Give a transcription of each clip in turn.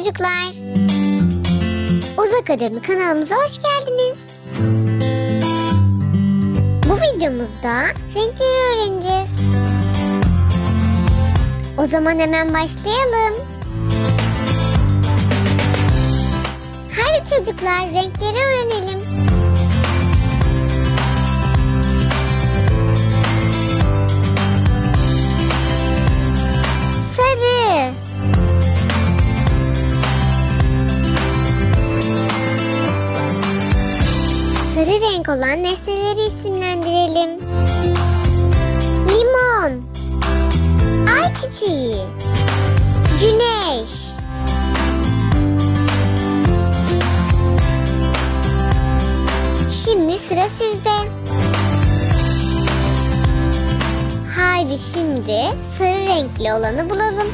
çocuklar. Uzak Akademi kanalımıza hoş geldiniz. Bu videomuzda renkleri öğreneceğiz. O zaman hemen başlayalım. Hadi çocuklar renkleri öğrenelim. İsimlendirelim. Limon. Ay çiçeği. Güneş. Şimdi sıra sizde. Haydi şimdi sarı renkli olanı bulalım.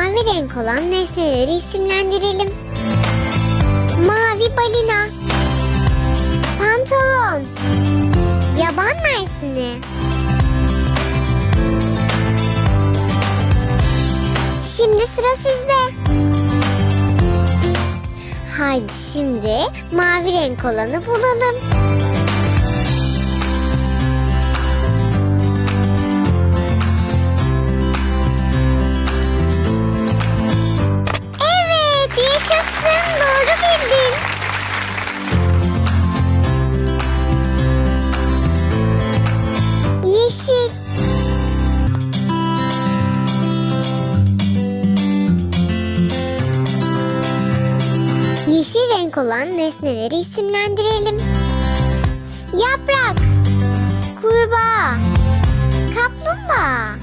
Mavi renk olan nesneleri isimlendirelim. Mavi balina. Pantolon. Yaban mersini. Şimdi sıra sizde. Haydi şimdi mavi renk olanı bulalım. Renk olan nesneleri isimlendirelim. Yaprak, kurbağa, kaplumbağa.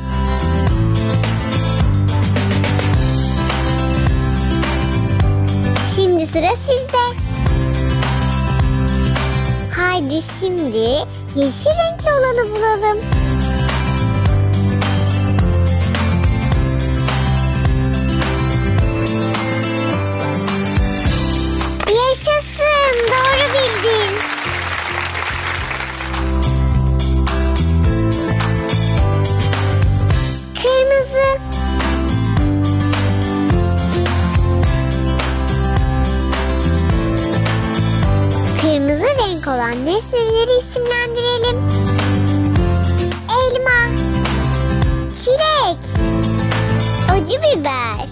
Şimdi sıra sizde. Haydi şimdi yeşil renkli olanı bulalım. Nesneleri isimlendirelim. Elma, çilek, acı biber.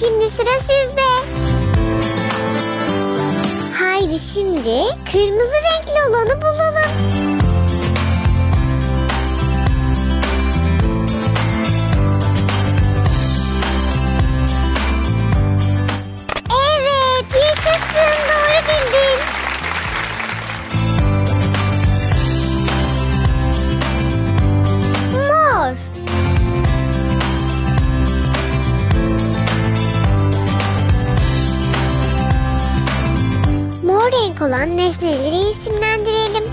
Şimdi sıra sizde. Haydi şimdi kırmızı renkli Renk olan nesneleri isimlendirelim.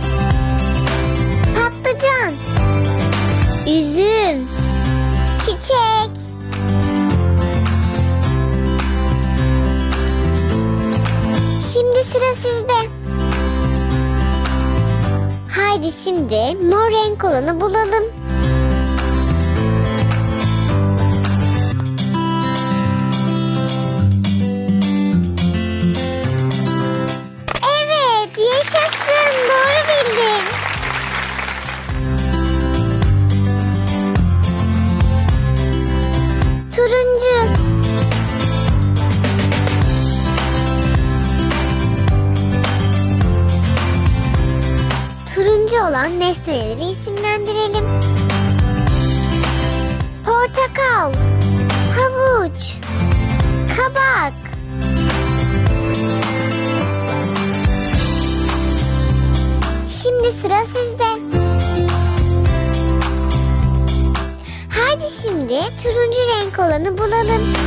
Patlıcan. Üzüm. Çiçek. Şimdi sıra sizde. Haydi şimdi mor renk olanı bulalım. Turuncu olan nesneleri isimlendirelim. Portakal, havuç, kabak. Şimdi sıra sizde. Haydi şimdi turuncu renk olanı bulalım.